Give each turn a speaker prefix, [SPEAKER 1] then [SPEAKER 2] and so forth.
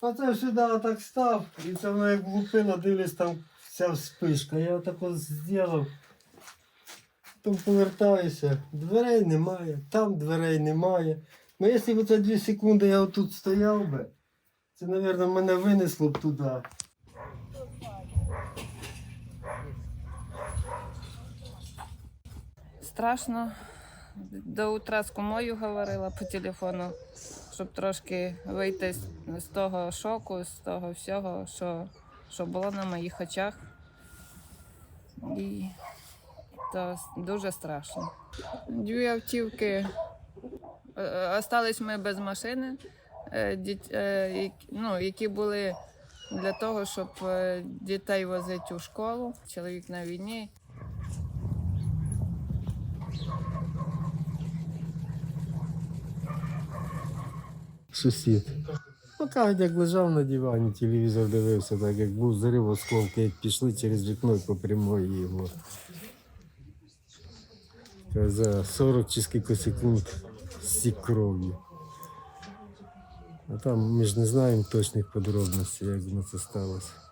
[SPEAKER 1] Оце сюди так став, і це воно як влупило, дивлюсь, там вся вспишка. Я отак от зробив. Потім повертаюся, дверей немає, там дверей немає. Ну, якщо б це 2 секунди я отут стояв би, це, мабуть, мене винесло б туди.
[SPEAKER 2] Страшно. До утра з кумою говорила по телефону, щоб трошки вийти з, того шоку, з того всього, що, що було на моїх очах. І то дуже страшно. Дві автівки. е, Остались ми без машини, е, е, ну, які були для того, щоб дітей возити у школу. Чоловік на війні.
[SPEAKER 1] Сусід. Ну, лежав на дивані, телевізор дивився, так як був зарив осколки, як пішли через вікно по прямої його. За 40 чи скільки секунд стік кров'ю. А там ми ж не знаємо точних подробностей, як воно це сталося.